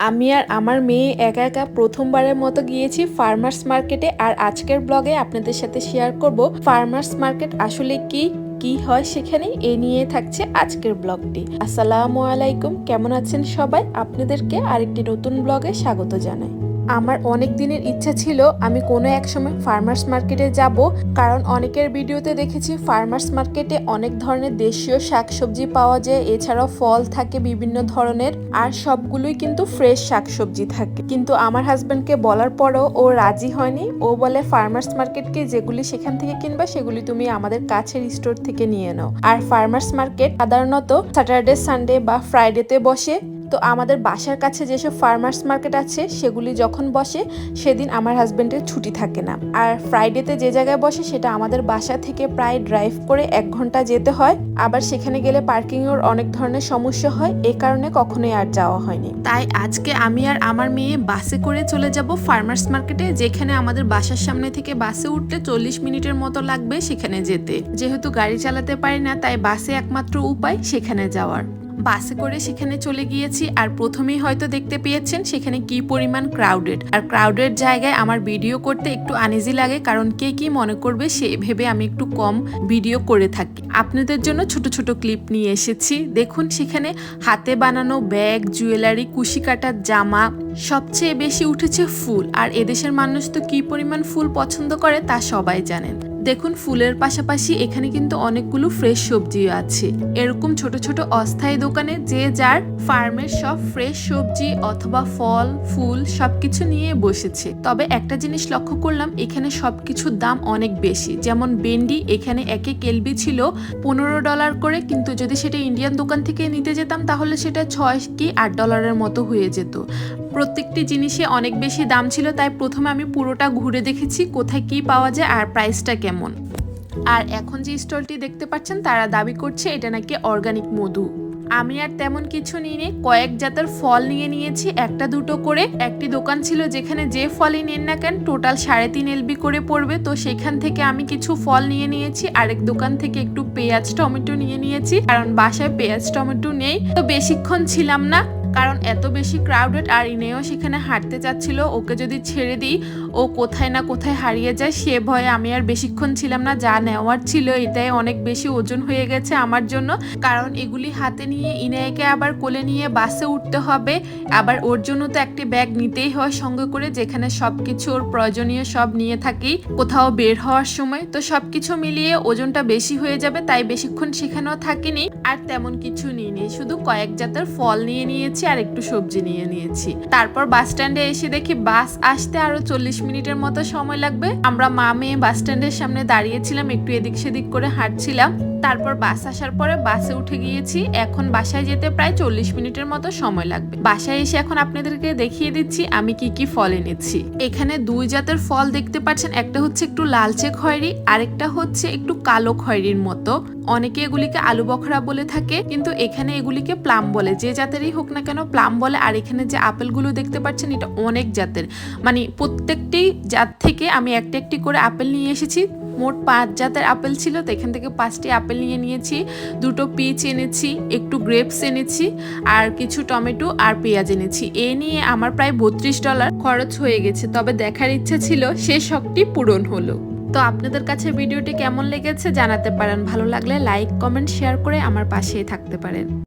আমি আর আমার মেয়ে একা একা প্রথমবারের মতো গিয়েছি ফার্মার্স মার্কেটে আর আজকের ব্লগে আপনাদের সাথে শেয়ার করব ফার্মার্স মার্কেট আসলে কি কি হয় সেখানে, এ নিয়ে থাকছে আজকের ব্লগটি আসসালামু আলাইকুম, কেমন আছেন সবাই? আপনাদেরকে আরেকটি নতুন ব্লগে স্বাগত জানাই। আমার অনেক দিনের ইচ্ছা ছিল আমি কোনো এক সময় ফার্মার্স মার্কেটে যাব, কারণ অনেকের ভিডিওতে দেখেছি ফার্মার্স মার্কেটে অনেক ধরনের দেশীয় শাকসবজি পাওয়া যায়, এছাড়াও ফল থাকে বিভিন্ন ধরনের, আর সবগুলোই কিন্তু ফ্রেশ শাকসবজি থাকে। কিন্তু আমার হাজব্যান্ডকে বলার পরও ও রাজি হয়নি, ও বলে ফার্মার্স মার্কেটকে যেগুলি সেখান থেকে কিনবা, সেগুলি তুমি আমাদের কাছের স্টোর থেকে নিয়ে নাও। আর ফার্মার্স মার্কেট সাধারণত স্যাটারডে সানডে বা ফ্রাইডেতে বসে তো আমাদের বাসার কাছে যেসব ফার্মার্স মার্কেট আছে, সেগুলি যখন বসে, সেদিন আমার হাজব্যান্ডের ছুটি থাকে না। আর ফ্রাইডেতে যে জায়গায় বসে, সেটা আমাদের বাসা থেকে প্রায় ড্রাইভ করে এক ঘণ্টা যেতে হয়। আবার সেখানে গেলে পার্কিং এর অনেক ধরনের সমস্যা হয়। এ কারণে কখনোই আর যাওয়া হয়নি। তাই আজকে আমি আর আমার মেয়ে বাসে করে চলে যাব ফার্মার্স মার্কেটে যেখানে আমাদের বাসার সামনে থেকে বাসে উঠলে চল্লিশ মিনিটের মতো লাগবে সেখানে যেতে। যেহেতু গাড়ি চালাতে পারি না, তাই বাসে একমাত্র উপায় সেখানে যাওয়ার। বাসে করে সেখানে চলে গিয়েছি আর প্রথমেই হয়তো দেখতে পেয়েছেন সেখানে কি পরিমাণ ক্রাউডেড আর ক্রাউডেড জায়গায় আমার ভিডিও করতে একটু আনইজি লাগে কারণ কে কি মনে করবে সে ভেবে আমি একটু কম ভিডিও করে থাকি। আপনাদের জন্য ছোট ছোট ক্লিপ নিয়ে এসেছি। দেখুন সেখানে হাতে বানানো ব্যাগ জুয়েলারি কুশি কাটার জামা, সবচেয়ে বেশি উঠেছে ফুল। আর এদেশের মানুষ তো কি পরিমাণ ফুল পছন্দ করে তা সবাই জানেন। দেখুন, ফুলের পাশাপাশি এখানে কিন্তু অনেকগুলো ফ্রেশ সবজিও আছে। এরকম ছোট ছোট অস্থায়ী দোকানে যে যার ফার্মের সব ফ্রেশ সবজি অথবা ফল, ফুল সবকিছু নিয়ে বসেছে। তবে একটা জিনিস লক্ষ্য করলাম, এখানে সবকিছুর দাম অনেক বেশি। যেমন বেন্ডি এখানে একে কেলবি ছিল পনেরো ডলার করে, কিন্তু যদি সেটা ইন্ডিয়ান দোকান থেকে নিতে যেতাম, তাহলে সেটা ছয় কি আট ডলারের মতো হয়ে যেত। প্রত্যেকটি জিনিসে অনেক বেশি দাম ছিল, তাই প্রথমে আমি পুরোটা ঘুরে দেখেছি কোথায় কি পাওয়া যায় আর প্রাইসটা কেমন। আর এখন যে স্টলটি দেখতে পাচ্ছেন, তারা দাবি করছে এটা নাকি অর্গানিক মধু। আমি আর তেমন কিছু নিয়ে কয়েক জাতের ফল নিয়ে নিয়েছি, একটা দুটো করে। একটি দোকান ছিল যেখানে যে ফলই নেন না কেন, টোটাল সাড়ে তিন এলবি করে পড়বে, তো সেখান থেকে আমি কিছু ফল নিয়ে নিয়েছি, আরেক দোকান থেকে একটু পেঁয়াজ, টমেটো নিয়ে নিয়েছি, কারণ বাসায় পেঁয়াজ, টমেটো নেই, তো বেশিক্ষণ ছিলাম না। কারণ এত বেশি ক্রাউডেড আর ইনেও সেখানে হাঁটতে চাচ্ছিল। ওকে যদি ছেড়ে দিই, ও কোথায় না কোথায় হারিয়ে যায়, সে ভয়ে আমি আর বেশিক্ষণ ছিলাম না। যা নেওয়ার ছিল, এটাই অনেক বেশি ওজন হয়ে গেছে আমার জন্য। কারণ এগুলি হাতে নিয়ে ইনেকে আবার কোলে নিয়ে বাসে উঠতে হবে। আবার ওর জন্য তো একটি ব্যাগ নিতেই হয় সঙ্গে করে, যেখানে সব কিছু ওর প্রয়োজনীয় সব নিয়ে থাকি। কোথাও বের হওয়ার সময় তো সব কিছু মিলিয়ে ওজনটা বেশি হয়ে যাবে, তাই বেশিক্ষণ সেখানেও থাকিনি। আর তেমন কিছু নিইনি। শুধু কয়েক জাতের ফল নিয়ে নিয়েছি আর একটু সবজি নিয়ে নিয়েছি। তারপর বাস স্ট্যান্ডে এসে দেখি বাস আসতে আরও চল্লিশ মিনিটের মতো সময় লাগবে। আমরা মা মেয়ে বাস স্ট্যান্ডের সামনে দাঁড়িয়েছিলাম, একটু এদিক সেদিক করে হাঁটছিলাম। তারপর বাস আসার পরে বাসে উঠে গিয়েছি। এখন বাসায় যেতে প্রায় চল্লিশ মিনিটের মতো সময় লাগবে। বাসায় এসে এখন আপনাদেরকে দেখিয়ে দিচ্ছি, আমি কি কি ফল এনেছি। এখানে দুই জাতের ফল দেখতে পাচ্ছেন, একটা হচ্ছে একটু লালচে খয়েরি, আরেকটা হচ্ছে একটু কালো খয়েরির মতো। অনেকে এগুলিকে আলু বখরা বলে থাকে, কিন্তু এখানে এগুলিকে প্লাম বলে। যে জাতেরই হোক না কেন, প্লাম বলে। আর এখানে যে আপেলগুলো দেখতে পাচ্ছেন, এটা অনেক জাতের। মানে প্রত্যেকটি জাত থেকে আমি একটা একটি করে আপেল নিয়ে এসেছি। মোট পাঁচ জাতের আপেল ছিল, তো এখান থেকে পাঁচটি আপেল নিয়ে নিয়েছি। দুটো পিচ এনেছি, একটু গ্রেপস এনেছি, আর কিছু টমেটো আর পেঁয়াজ এনেছি। এ নিয়ে আমার প্রায় বত্রিশ ডলার খরচ হয়ে গেছে। তবে দেখার ইচ্ছা ছিল, সে শখটি পূরণ হলো। তো আপনাদের কাছে ভিডিওটি কেমন লেগেছে জানাতে পারেন। ভালো লাগলে লাইক, কমেন্ট, শেয়ার করে আমার পাশেই থাকতে পারেন।